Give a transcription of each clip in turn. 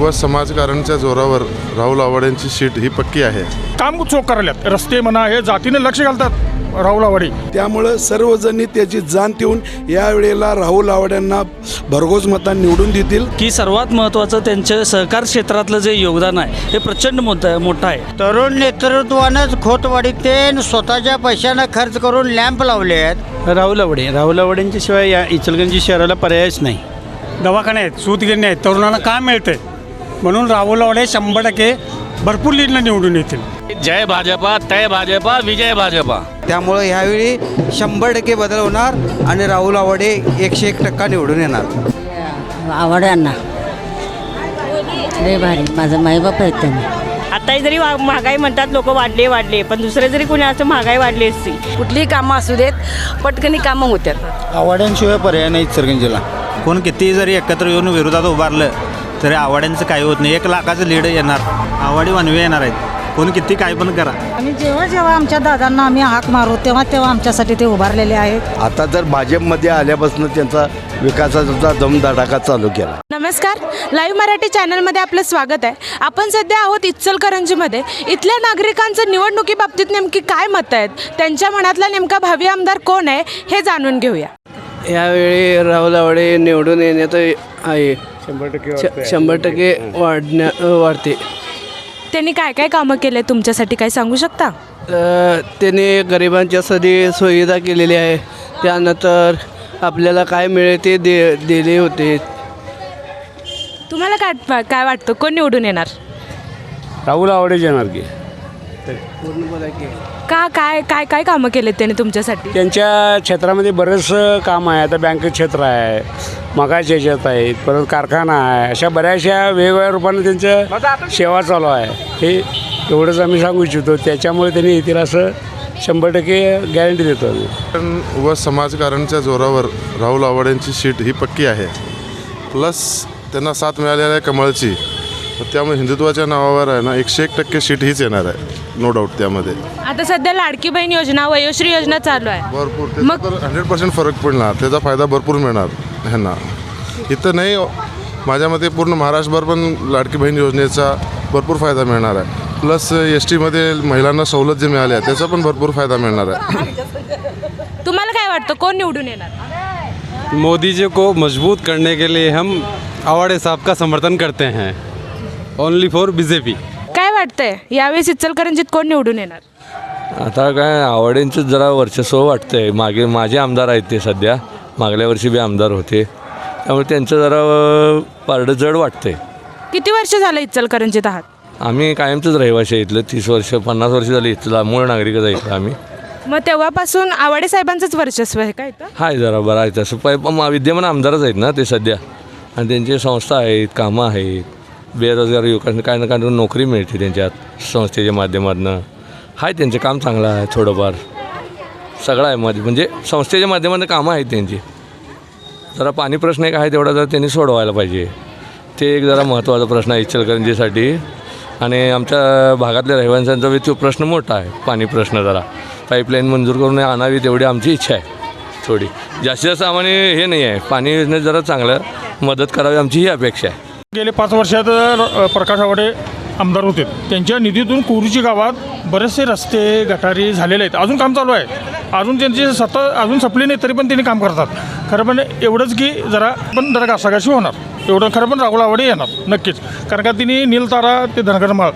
व समाजकारणच्या जोरावर राहुल आव्हाड यांची सीट ही पक्की आहे. काम चोख करायल्यात. रस्ते म्हणा हे जातीने लक्ष घालतात राहुल आवाडे त्यामुळं सर्वजणी त्याची जाण ठेवून यावेळेला राहुल आवाड्यांना भरघोस मतांनी निवडून देतील. की सर्वात महत्त्वाचं त्यांच्या सहकार क्षेत्रातलं जे योगदान आहे हे प्रचंड मोठं मोठं आहे. तरुण नेतृत्वानंच खोतवाडीत ते स्वतःच्या पैशानं खर्च करून लॅम्प लावले आहेत. राहुल आवडे राहुल आवडेंच्या शिवाय या इचलगंजी शहराला पर्यायच नाही. दवाखाने आहेत सूतगिरणे आहेत तरुणांना काम मिळते म्हणून राहुल आवाडे शंभर टक्के भरपूर लीडनं निवडून येतील. जय भाजपा तय भाजपा विजय भाजपा. त्यामुळं ह्यावेळी शंभर टक्के बदल होणार आणि राहुल आवाडे एकशे एक टक्का निवडून येणार. आवड्यांना. लय भारी. माझा माईबाप आहेत त्यांनी. आता जरी वा- महागाई म्हणतात लोक वाढले वाढले पण दुसरे जरी कोणी असं महागाई वाढली असती कुठलीही कामं असू देत पटकनी कामं होत्यात. आवाड्यांशिवाय पर्याय नाही इचलगंजीला कोण कितीही जरी एकत्र येऊन विरोधात उभारलं तरी आवाड्यांचं काही होत नाही. एक लाखाचं लीड येणार. आवाडी वनवे येणार आहेत. कोण किती काय पण करा. आणि जेव्हा जेव्हा आमच्या दादांना आम्ही हाक मारू तेव्हा तेव्हा आमच्यासाठी ते उभारलेले आहेत. आता जर भाजपमध्ये आल्यापासून त्यांचा विकासाचा दमधडाका चालू केला. नमस्कार. लाईव्ह मराठी चॅनलमध्ये आपलं स्वागत आहे. आपण सध्या आहोत इचलकरंजीमध्ये. इथल्या नागरिकांचं निवडणुकीबाबतीत नेमकी काय मतं आहेत? त्यांच्या मनातला नेमका भावी आमदार कोण आहे हे जाणून घेऊया. यावेळी राहुल आवाडे निवडून येण्यात आहे. शंभर टक्के शंभर टक्के वाढण्या वाढते. त्यांनी काय काय कामं केले? तुमच्यासाठी काय सांगू शकता? त्याने गरिबांच्यासाठी सुविधा केलेली आहे. त्यानंतर आपल्याला काय मिळेल ते दे दिले होते. तुम्हाला काय काय वाटतं? कोण निवडून येणार? राहुल आवडेच येणार की. का. काय काय काय कामं केलेत त्यांनी तुमच्यासाठी? त्यांच्या क्षेत्रामध्ये बरंचसं काम आहे. आता बँक क्षेत्र आहे मगाच्या ह्याच्यात आहेत परत कारखाना आहे अशा बऱ्याचशा वेगवेगळ्या रूपाने त्यांच्या सेवा चालू आहे. हे एवढंच आम्ही सांगू इच्छितो. त्याच्यामुळे त्यांनी येतील असं शंभर टक्के गॅरंटी देतो आम्ही. पण व समाजकारणच्या जोरावर राहुल आव्हाड यांची सीट ही पक्की आहे. प्लस त्यांना साथ मिळालेली आहे कमळची त्यामुळे हिंदुत्वाच्या नावावर आहे ना एकशे एक टक्के सीट हीच येणार आहे. नो डाऊट त्यामध्ये. आता सध्या लाडकी बहीण योजना वयोश्री योजना चालू आहे. भरपूर. मग- तर हंड्रेड पर्सेंट फरक पडणार. त्याचा फायदा भरपूर मिळणार ह्यांना. इथं नाही माझ्या मते पूर्ण महाराष्ट्रभर पण लाडकी बहीण योजनेचा भरपूर फायदा मिळणार आहे. प्लस एस टीमध्ये महिलांना सवलत जे मिळाली आहे त्याचा पण भरपूर फायदा मिळणार आहे. तुम्हाला काय वाटतं कोण निवडून येणार? मोदी जी को मजबूत करने के लिए हम आवाड़े साहब का समर्थन करते हैं। ओनली फॉर बीजेपी काय वाटतंय? यावेळेस इचलकरंजीत कोण निवडून येणार? आता काय आवडींचं जरा वर्चस्व वाटतंय. मागे माझे आमदार आहेत ते सध्या. मागल्या वर्षी बी आमदार होते. त्यामुळे त्यांचं जरा पारडं जड वाटतंय. किती वर्ष झालं इचलकरंजीत आहात? आम्ही कायमचंच रहिवाशी आहे इथलं. तीस वर्ष पन्नास वर्ष झाली इथला. मूळ नागरिकच आहे इथलं आम्ही. मग तेव्हापासून आवाडे साहेबांचंच वर्चस्व आहे का इथं? हाय जरा बरं आहे तसं. पाय पण विद्यमान आमदारच आहेत ना ते सध्या. आणि त्यांची संस्था आहेत कामं आहेत. बेरोजगार युवकांना काही ना काही नोकरी मिळते त्यांच्यात संस्थेच्या माध्यमातून. आहे त्यांचं काम चांगलं आहे थोडंफार. सगळं आहे मध्ये. म्हणजे संस्थेच्या माध्यमातून कामं आहेत त्यांची. जरा पाणी प्रश्न एक आहे तेवढा जरा त्यांनी सोडवायला पाहिजे. ते एक जरा महत्त्वाचा प्रश्न आहे इचलकरंजीसाठी. आणि आमच्या भागातल्या रहिवाशांचा बी तो प्रश्न मोठा आहे पाणी प्रश्न जरा. पाईपलाईन मंजूर करून आणावी तेवढी आमची इच्छा आहे थोडी. जास्तीत जास्त आम्हाला हे नाही आहे. पाणी योजनेत जरा चांगलं मदत करावी आमची ही अपेक्षा आहे. गेले पाच वर्षात प्रकाश आवाडे आमदार होते. त्यांच्या निधीतून कुरुची गावात बरेचसे रस्ते गटारी झालेले आहेत. अजून काम चालू आहे. अजून त्यांची सत्ता अजून संपली नाही तरी पण त्यांनी काम करतात. खरं पण एवढंच की जरा पण जरा घासाघाशी होणार. एवढं खरं पण राहुल आवाडे येणार नक्कीच. कारण का तिने नीलतारा ते धनगरमाळ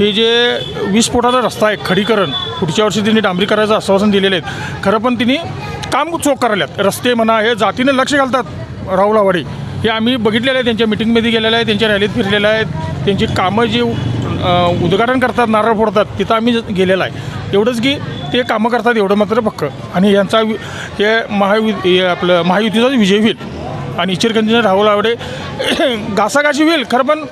हे जे वीस फुटाचा रस्ता आहे खडीकरण पुढच्या वर्षी त्यांनी डांबरीकराचं आश्वासन दिलेले आहेत. खरं पण तिने काम चोख करायला रस्ते म्हणा हे जातीने लक्ष घालतात राहुल आवाडे. हे आम्ही बघितलेलं आहे त्यांच्या मिटिंगमध्ये गेलेलं आहे त्यांच्या रॅलीत फिरलेलं आहे. त्यांची कामं जी उद्घाटन करतात नारळ फोडतात तिथं आम्ही ज- गेलेलं आहे. एवढंच की ते कामं करतात एवढं मात्र पक्क. आणि यांचा वि- हे महायु हे आपलं महायुतीचाच विजय होईल. आणि इचरकंजीने राहुल आवडे घासाघाशी होईल खरं पण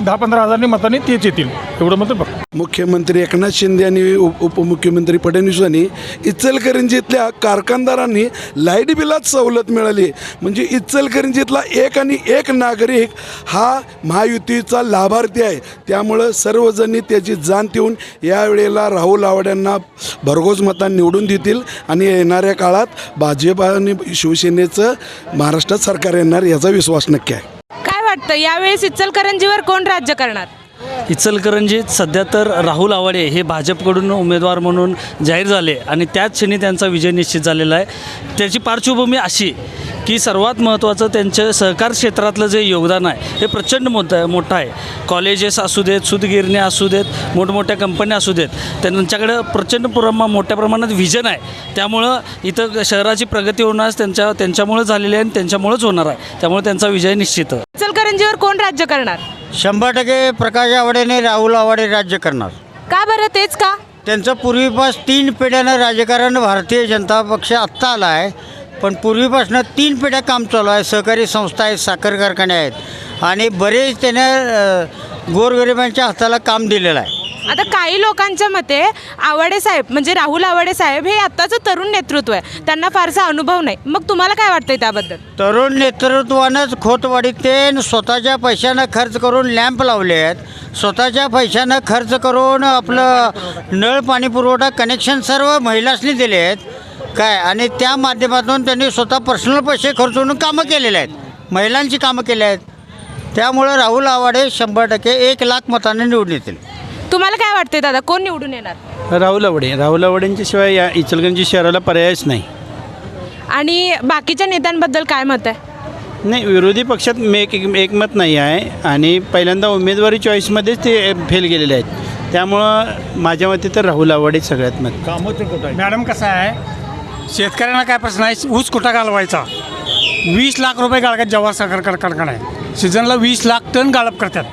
दहा पंधरा हजारनी मतांनी तेच येतील. एवढं मत बघ. मुख्यमंत्री एकनाथ शिंदे आणि उप उपमुख्यमंत्री फडणवीस यांनी इचलकरंजीतल्या कारखानदारांनी लाइट बिलात सवलत मिळाली. म्हणजे इचलकरंजीतला एक आणि एक नागरिक हा महायुतीचा लाभार्थी आहे. त्यामुळं सर्वजणी त्याची जाण ठेवून यावेळेला राहुल आवाड्यांना भरघोस मतांनी निवडून देतील आणि येणाऱ्या काळात भाजप आणि शिवसेनेचं महाराष्ट्रात सरकार येणार याचा विश्वास नक्की आहे. वाटतं वाटतं यावेळेस इचलकरंजीवर कोण राज्य करणार? इचलकरंजीत सध्या तर राहुल आवाडे हे भाजपकडून उमेदवार म्हणून जाहीर झाले आणि त्याच क्षणी त्यांचा विजय निश्चित झालेला आहे. त्याची पार्श्वभूमी अशी की सर्वात महत्त्वाचं त्यांच्या सहकार क्षेत्रातलं जे योगदान आहे हे प्रचंड मोठं मोठं आहे. कॉलेजेस असू देत सूतगिरण्या असू देत मोठमोठ्या कंपन्या असू देत त्यांच्याकडं प्रचंड प्रमा मोठ्या प्रमाणात व्हिजन आहे. त्यामुळं इथं शहराची प्रगती होण्यास त्यांच्या त्यांच्यामुळं झालेली आहे आणि त्यांच्यामुळंच होणार आहे. त्यामुळे त्यांचा विजय निश्चित आहे. इचलकरंजीवर कोण राज्य करणार? शंभर टक्के प्रकाश आवाडेने राहुल आवाडे राज्य करणार. का बरं? तेच का? त्यांचं पूर्वीपास तीन पिढ्यानं राजकारण भारतीय जनता पक्ष आत्ता आला आहे. पण पूर्वीपासून तीन पिढ्या काम चालू आहे सहकारी संस्था आहेत साखर कारखाने आहेत. आणि बरेच त्याने गोरगरिबांच्या हाताला काम दिलेलं आहे. आता काही लोकांच्या मते आवाडे साहेब म्हणजे राहुल आवाडे साहेब हे आत्ताचं तरुण नेतृत्व आहे. त्यांना फारसा अनुभव नाही. मग तुम्हाला काय वाटतंय त्याबद्दल? तरुण नेतृत्वानंच खोतवाडीत ते स्वतःच्या पैशानं खर्च करून लॅम्प लावले आहेत. स्वतःच्या पैशानं खर्च करून आपलं नळ पाणी पुरवठा कनेक्शन सर्व महिलांनी दिले आहेत. काय? आणि त्या माध्यमातून त्यांनी स्वतः पर्सनल पैसे खर्चून कामं केलेले आहेत. महिलांची कामं केली आहेत. त्यामुळं राहुल आवाडे शंभर टक्के एक लाख मताने निवडून येतील. तुम्हाला काय वाटतंय दादा? कोण निवडून येणार? राहुल आवडे. राहुल आवडेंच्या शिवाय या इचलगंजी शहराला पर्यायच नाही. आणि बाकीच्या नेत्यांबद्दल काय मत आहे? नाही विरोधी पक्षात मेक एक एकमत नाही आहे. आणि पहिल्यांदा उमेदवारी चॉईसमध्येच ते फेल गेलेले आहेत. त्यामुळं माझ्या मते तर राहुल आवडे सगळ्यात मत. मॅडम कसं आहे? शेतकऱ्यांना काय प्रश्न आहे? ऊस कुठं घालवायचा? वीस लाख रुपये गाळतात जवाहर साखर कार- कारखाना आहे. सीझनला वीस लाख टन गाळप करतात.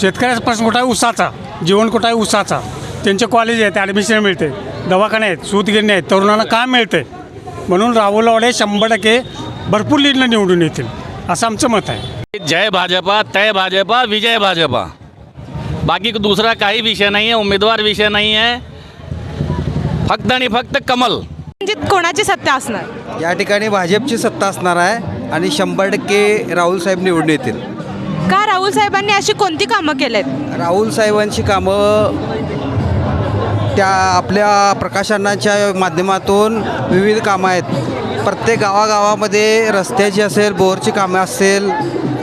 शेतकऱ्याचा प्रश्न कुठं आहे? ऊसाचा. जीवन कुठं आहे ऊसाचा त्यांचे कॉलेज आहेत ॲडमिशन मिळते. दवाखाने आहेत सूतगिरणी आहेत तरुणांना काम मिळते. म्हणून राहुल वाडे शंभर टक्के भरपूर लीडनं निवडून येतील असं आमचं मत आहे. जय भाजपा तय भाजपा विजय भाजपा. बाकी दूसरा काही विषय नाही आहे उमेदवार विषय नाही आहे. फक्त आणि फक्त कमल. म्हणजे कोणाची सत्ता असणार? या ठिकाणी भाजपची सत्ता असणार आहे आणि शंभर टक्के राहुल साहेब निवडून येतील. का राहुल साहेबांनी अशी कोणती कामं केलेत? राहुल साहेबांची कामं त्या आपल्या प्रकाशनाच्या माध्यमातून विविध कामं आहेत. प्रत्येक गावागावामध्ये रस्त्याची असेल बोरची कामं असेल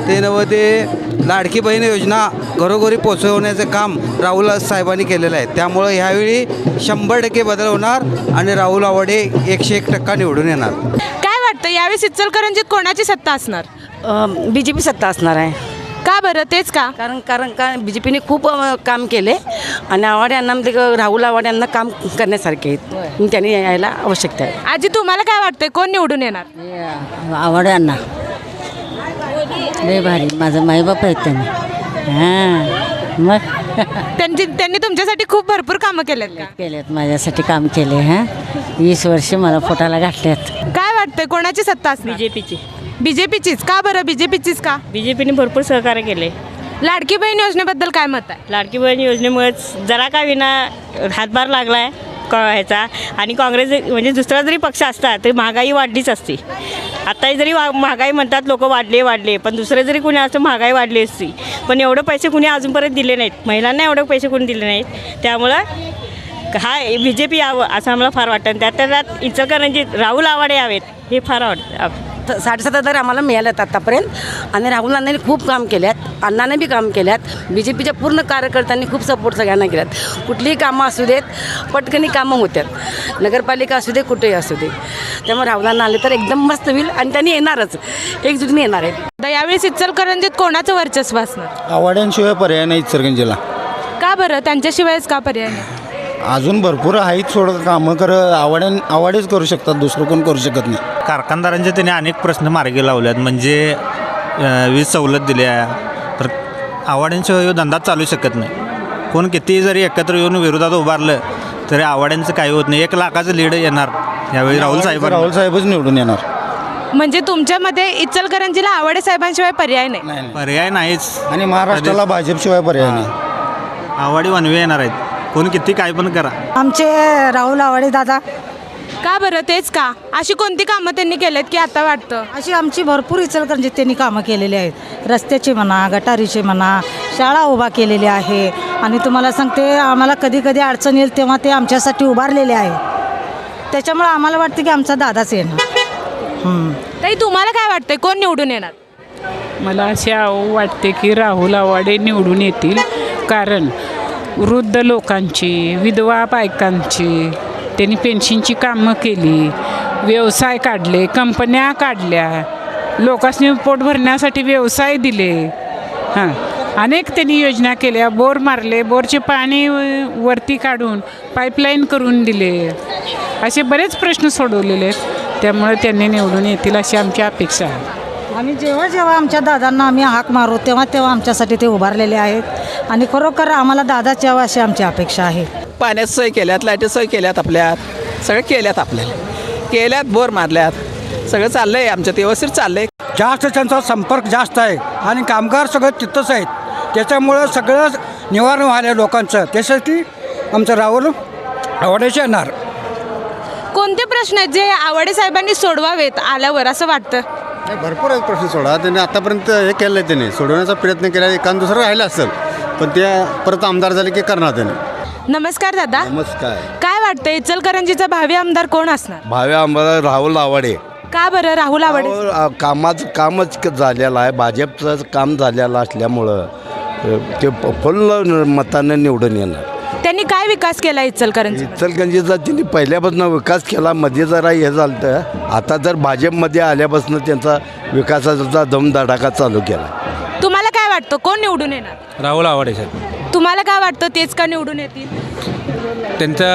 ते नव्हे ते लाडकी बहीण योजना घरोघरी पोचवण्याचं काम राहुल साहेबांनी केलेलं आहे. त्यामुळं ह्यावेळी शंभर टक्के बदल होणार आणि राहुल आवाडे एकशे एक टक्का निवडून येणार. काय वाटतं यावेळेस इचलकरंजीत कोणाची सत्ता असणार? बी जे पी सत्ता असणार आहे. का बरं? तेच का? कारण कारण का बी जे पीने खूप अ, काम केले आणि आव्हाड यांना म्हणजे राहुल आव्हाड यांना काम करण्यासारखे आहेत. म्हणून त्यांनी यायला आवश्यकता आहे. आजी तुम्हाला काय वाटतंय? कोण निवडून येणार? आवड यांना लय भारी. माझं माईबाप आहेत त्यांनी. हां. मग? त्यांची त्यांनी तुमच्यासाठी खूप भरपूर कामं केलेत का? केलेत. माझ्यासाठी काम केले हां. वीस वर्ष मला पोटाला गाठल्यात काय वाटतंय? कोणाची सत्ता असणार? बीजेपीची बीजेपीचीच का बरं? बीजेपीचीच का? बीजेपीने भरपूर सहकार्य केले. लाडकी बहीण योजनेबद्दल काय मत आहे? लाडकी बहीण योजनेमुळेच जरा का विना हातभार लागला आहे ह्याचा? आणि काँग्रेस म्हणजे दुसरा जरी पक्ष असता तरी महागाई वाढलीच असती. आत्ताही जरी वा महागाई म्हणतात लोक वाढले वाढले पण दुसरे जरी कुणी असं महागाई वाढली असती. पण एवढं पैसे कुणी अजूनपर्यंत दिले नाहीत. महिलांना एवढे पैसे कुणी दिले नाहीत. त्यामुळं हा बी जे पी यावं असं आम्हाला फार वाटतं. त्यात त्यात इचलकरंजीत राहुल आवाडे यावेत. हे फार आवडतं साडेसात हजार आम्हाला मिळाल्यात आतापर्यंत. आणि राहुल अण्णांनी खूप काम केल्यात. अण्णाने बी काम केल्यात. बी जे पीच्या पूर्ण कार्यकर्त्यांनी खूप सपोर्ट सगळ्यांना केल्यात. कुठलीही कामं असू देत पटकनी कामं होत्यात. नगरपालिका असू दे कुठेही असू दे. त्यामुळे राहुलांना आले तर एकदम मस्त होईल आणि त्यांनी येणारच. एकजुटीने येणार आहेत. आता यावेळेस इचलकरंजीत कोणाचं वर्चस्व असणार? आवाड्यांशिवाय पर्याय नाही इचलगंजीला का बरं? त्यांच्याशिवायच का पर्याय नाही? अजून भरपूर आहेत सोडं कामं कर आवाड्यां आवाडेच करू शकतात दुसरं कोण करू शकत नाही. कारखानदारांचे त्यांनी अनेक प्रश्न मार्गी लावल्यात म्हणजे अ, वीज सवलत दिली आहे तर आवाड्यांशिवाय ह्यो धंदा चालू शकत नाही. कोण कितीही जरी एकत्र येऊन विरोधात उभारलं तरी आवाड्यांचं काही होत नाही. एक लाखाचं लीड येणार यावेळी राहुल साहेब राहुल साहेबच निवडून येणार. म्हणजे तुमच्या मध्ये इचलकरंजीला आवडे साहेबांशिवाय पर्याय नाही? पर्याय नाहीच. आणि महाराष्ट्राला भाजपशिवाय पर्याय नाही. आवाडी वनवे येणार आहेत. कोण किती काय पण करा. आमचे राहुल आवाडे दादा. का बरं? तेच का? अशी कोणती कामं त्यांनी केलेत की आता वाटतं? अशी आमची भरपूर इचलकरंजीत त्यांनी कामं केलेली आहेत. रस्त्याची म्हणा गटारीची म्हणा शाळा उभा केलेली आहे. आणि तुम्हाला सांगते आम्हाला कधी कधी अडचण येईल तेव्हा ते आमच्यासाठी उभारलेले आहे. त्याच्यामुळे आम्हाला वाटतं की आमचा दादाच येणार. ताई तुम्हाला काय वाटतंय? कोण निवडून येणार? मला असे वाटते की राहुल आवाडे निवडून येतील. कारण वृद्ध लोकांची विधवा बायकांची त्यांनी पेन्शनची कामं केली व्यवसाय काढले कंपन्या काढल्या लोकांनी पोट भरण्यासाठी व्यवसाय दिले. हां. अनेक त्यांनी योजना केल्या बोर मारले बोरचे पाणी वरती काढून पाईपलाईन करून दिले. असे बरेच प्रश्न सोडवलेले आहेत. त्यामुळे त्यांनी निवडून येतील अशी आमची अपेक्षा आहे. आम्ही जेव्हा जेव्हा आमच्या दादांना आम्ही हाक मारू तेव्हा तेव्हा आमच्यासाठी ते उभारलेले आहेत. आणि खरोखर आम्हाला दादाच यावं अशी आमची अपेक्षा आहे. पाण्यात सोय केल्यात लाईटी सोय केल्यात आपल्यात. सगळं केल्यात आपल्याला. केल्यात बोर मारल्यात. सगळं चाललं आहे आमच्यात व्यवस्थित चाललं आहे जास्त त्यांचा संपर्क जास्त आहे आणि कामगार सगळं तिथंच आहेत. त्याच्यामुळं सगळं निवारण व्हायला लोकांचं. त्यासाठी आमचं राहुल आवडायचे येणार. कोणते प्रश्न आहेत जे आवाडे साहेबांनी सोडवावेत आल्यावर असं वाटतं? भरपूर आहेत प्रश्न सोडा. त्यांनी आतापर्यंत हे केलं आहे त्यांनी. सोडवण्याचा प्रयत्न केला. एखाद दुसरं राहिलं असेल. पण ते परत आमदार झाले की करणार त्यांनी. नमस्कार दादा. नमस्कार. काय वाटतं इचलकरंजीचा भावी आमदार कोण असणार? भाव्या आम्हाला राहुल आवाडे. का बरं राहुल आवाडे? कामाचं कामच क- झालेलं आहे. भाजपचं काम झालेलं असल्यामुळं अ, ते प- फुल्ल मतानं निवडून येणार. त्यांनी काय विकास केला इचलकरंजी इचलगंजीचा त्यांनी पहिल्यापासून विकास केला. मध्ये जरा हे झालं तर आता जर भाजपमध्ये आल्यापासून त्यांचा विकासाचा दमधडाका चालू केला. वाटतं? कोण निवडून येणार? राहुल आवाडे साहेब. तुम्हाला काय वाटतं? तेच का निवडून येतील? त्यांचं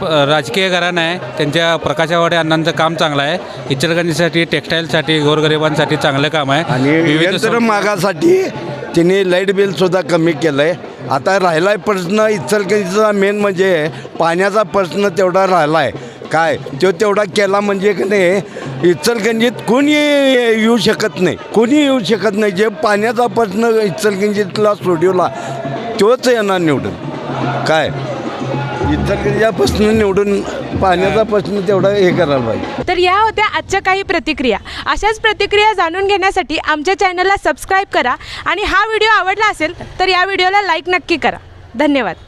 अ, राजकीय घराणं आहे. त्यांच्या प्रकाश आवाडे अण्णांचं काम चांगलं आहे. इचलगंजीसाठी टेक्स्टाईलसाठी गोरगरिबांसाठी चांगलं काम आहे. आणि विविध यंत्र मागासाठी त्यांनी लाइट बिल सुद्धा कमी केलं आहे आता राहिला आहे प्रश्न इचलकरंजीचा मेन म्हणजे पाण्याचा प्रश्न तेवढा राहिला आहे काय? तो तेवढा केला म्हणजे की नाही इचलगंजीत कोणी येऊ शकत नाही. कोणी येऊ शकत नाही. जे पाण्याचा प्रश्न इचलगंजीतला सोडवला तोच येणार निवडून. काय? इचलकरंजीचा प्रश्न निवडून पाण्याचा प्रश्न तेवढा हे करायला पाहिजे. तर या होत्या आजच्या काही प्रतिक्रिया. अशाच प्रतिक्रिया जाणून घेण्यासाठी आमच्या चॅनलला सबस्क्राईब करा आणि हा व्हिडिओ आवडला असेल तर या व्हिडिओला लाईक नक्की करा. धन्यवाद.